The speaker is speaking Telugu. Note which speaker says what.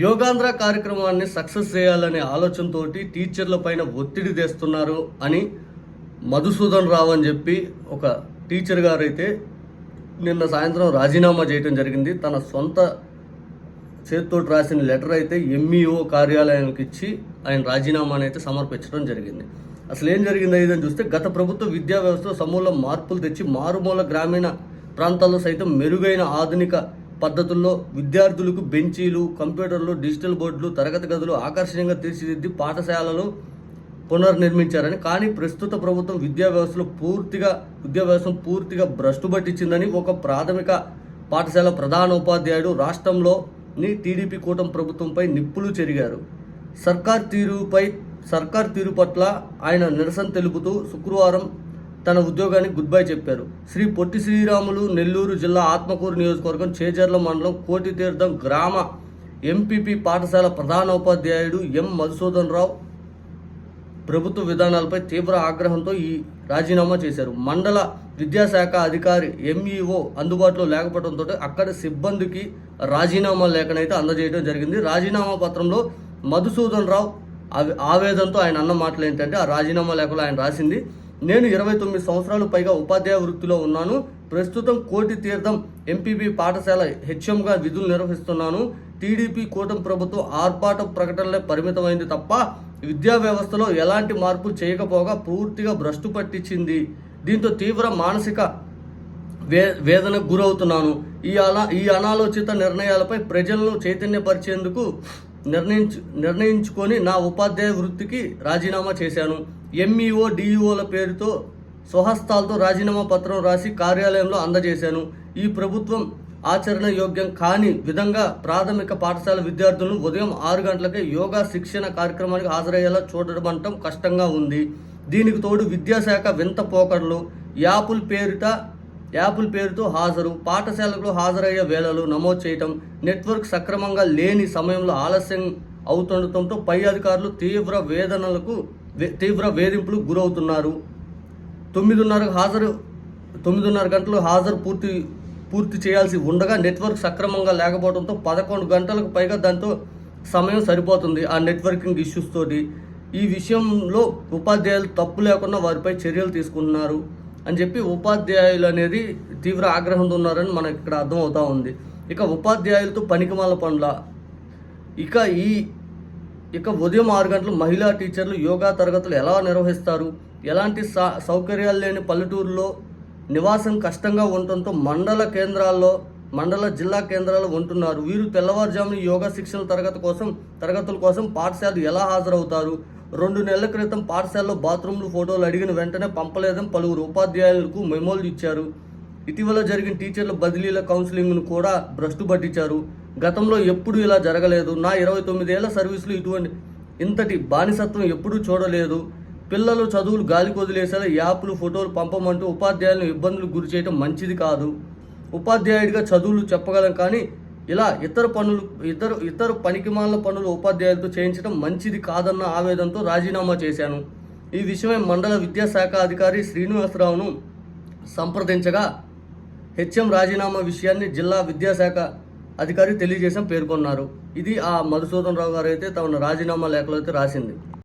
Speaker 1: యోగాంధ్ర కార్యక్రమాన్ని సక్సెస్ చేయాలనే ఆలోచనతోటి టీచర్ల పైన ఒత్తిడి తెస్తున్నారు అని మధుసూదన్ రావు అని చెప్పి ఒక టీచర్ గారు అయితే నిన్న సాయంత్రం రాజీనామా చేయడం జరిగింది. తన సొంత చేతితో రాసిన లెటర్ అయితే ఎంఈఓ కార్యాలయానికి ఇచ్చి ఆయన రాజీనామాని అయితే సమర్పించడం జరిగింది. అసలు ఏం జరిగింది ఇదని చూస్తే గత ప్రభుత్వ విద్యా వ్యవస్థలో సమూల మార్పులు తెచ్చి మారుమూల గ్రామీణ ప్రాంతాల్లో సైతం మెరుగైన ఆధునిక పద్ధతుల్లో విద్యార్థులకు బెంచీలు కంప్యూటర్లు డిజిటల్ బోర్డులు తరగతి గదులు ఆకర్షణీయంగా తీర్చిదిద్ది పాఠశాలలు పునర్నిర్మించారని కానీ ప్రస్తుత ప్రభుత్వం విద్యా వ్యవస్థలో పూర్తిగా విద్యా వ్యవస్థను పూర్తిగా భ్రష్టుపట్టించిందని ఒక ప్రాథమిక పాఠశాల ప్రధాన ఉపాధ్యాయుడు రాష్ట్రంలోని టీడీపీ కూటమి ప్రభుత్వంపై నిప్పులు చెరిగారు. సర్కార్ తీరుపై సర్కార్ తీరు పట్ల ఆయన నిరసన తెలుపుతూ శుక్రవారం తన ఉద్యోగానికి గుడ్ బై చెప్పారు. శ్రీ పొట్టి శ్రీరాములు నెల్లూరు జిల్లా ఆత్మకూరు నియోజకవర్గం చేజర్ల మండలం కోటితీర్థం గ్రామ ఎంపీపీ పాఠశాల ప్రధాన ఉపాధ్యాయుడు ఎం మధుసూదన్ రావు ప్రభుత్వ విధానాలపై తీవ్ర ఆగ్రహంతో ఈ రాజీనామా చేశారు. మండల విద్యాశాఖ అధికారి ఎంఈఓ అందుబాటులో లేకపోవడంతో అక్కడి సిబ్బందికి రాజీనామా లేఖనైతే అందజేయడం జరిగింది. రాజీనామా పత్రంలో మధుసూదన్ రావు ఆవేదంతో ఆయన అన్న మాటలు ఏంటంటే ఆ రాజీనామా లేఖలో ఆయన రాసింది నేను ఇరవై తొమ్మిది సంవత్సరాలు పైగా ఉపాధ్యాయ వృత్తిలో ఉన్నాను. ప్రస్తుతం కోటి తీర్థం ఎంపీపీ పాఠశాల హెచ్ఎంగా విధులు నిర్వహిస్తున్నాను. టీడీపీ కూటమి ప్రభుత్వం ఆర్పాట ప్రకటనలే పరిమితమైంది తప్ప విద్యా వ్యవస్థలో ఎలాంటి మార్పులు చేయకపోగా పూర్తిగా భ్రష్టు పట్టించింది. దీంతో తీవ్ర మానసిక వే వేదనకు గురవుతున్నాను. ఈ అలా ఈ అనాలోచిత నిర్ణయాలపై ప్రజలను చైతన్యపరిచేందుకు నిర్ణయించు నిర్ణయించుకొని నా ఉపాధ్యాయ వృత్తికి రాజీనామా చేశాను. ఎంఈఓ డిఈఓల పేరుతో స్వహస్తాలతో రాజీనామా పత్రం రాసి కార్యాలయంలో అందజేశాను. ఈ ప్రభుత్వం ఆచరణ యోగ్యం కాని విధంగా ప్రాథమిక పాఠశాల విద్యార్థులను ఉదయం ఆరు గంటలకే యోగా శిక్షణ కార్యక్రమానికి హాజరయ్యేలా చూడడం అంటం కష్టంగా ఉంది. దీనికి తోడు విద్యాశాఖ వింత పోకడలు. యాపుల్ పేరిట యాపుల్ పేరుతో హాజరు పాఠశాలకు హాజరయ్యే వేళలు నమోదు చేయటం నెట్వర్క్ సక్రమంగా లేని సమయంలో ఆలస్యం అవుతుండటంతో పై అధికారులు తీవ్ర వేదనలకు తీవ్ర వేధింపులకు గురవుతున్నారు. తొమ్మిదిన్నర హాజరు తొమ్మిదిన్నర గంటలు హాజరు పూర్తి పూర్తి చేయాల్సి ఉండగా నెట్వర్క్ సక్రమంగా లేకపోవడంతో పదకొండు గంటలకు పైగా దాంతో సమయం సరిపోతుంది ఆ నెట్వర్కింగ్ ఇష్యూస్ తోటి. ఈ విషయంలో ఉపాధ్యాయులు తప్పు లేకుండా వారిపై చర్యలు తీసుకుంటున్నారు. అని చెప్పి ఉపాధ్యాయులు అనేది తీవ్ర ఆగ్రహంతో ఉన్నారని మనకి ఇక్కడ అర్థమవుతా ఉంది. ఇక ఉపాధ్యాయులతో పనికిమాల పనుల. ఇక ఈ ఇక ఉదయం ఆరు గంటలు మహిళా టీచర్లు యోగా తరగతులు ఎలా నిర్వహిస్తారు? ఎలాంటి సా సౌకర్యాలు లేని పల్లెటూరులో నివాసం కష్టంగా ఉండటంతో మండల కేంద్రాల్లో మండల జిల్లా కేంద్రాల్లో ఉంటున్నారు. వీరు తెల్లవారుజామున యోగా శిక్షణ తరగతి కోసం తరగతుల కోసం పాఠశాలలు ఎలా హాజరవుతారు? రెండు నెలల క్రితం పాఠశాలలో బాత్రూంలు ఫోటోలు అడిగిన వెంటనే పంపలేదని పలువురు ఉపాధ్యాయులకు మెమోలు ఇచ్చారు. ఇటీవల జరిగిన టీచర్ల బదిలీల కౌన్సిలింగ్ను కూడా భ్రష్టు పట్టించారు. గతంలో ఎప్పుడు ఇలా జరగలేదు. నా ఇరవై తొమ్మిదేళ్ళ సర్వీసులు ఇటువంటి ఇంతటి బానిసత్వం ఎప్పుడూ చూడలేదు. పిల్లలు చదువులు గాలికి వదిలేసేలా యాప్లు ఫోటోలు పంపమంటూ ఉపాధ్యాయులను ఇబ్బందులకు గురి చేయడం మంచిది కాదు. ఉపాధ్యాయుడిగా చదువులు చెప్పగలం కానీ ఇలా ఇతర పనులు ఇతర ఇతర పనికిమాల పనులు ఉపాధ్యాయులతో చేయించడం మంచిది కాదన్న ఆవేదనతో రాజీనామా చేశాను. ఈ విషయమై మండల విద్యాశాఖ అధికారి శ్రీనివాసరావును సంప్రదించగా హెచ్ఎం రాజీనామా విషయాన్ని జిల్లా విద్యాశాఖ అధికారి తెలియజేసాం పేర్కొన్నారు. ఇది ఆ మధుసూదన్ రావు గారు అయితే తమ రాజీనామా లేఖలో అయితే రాసింది.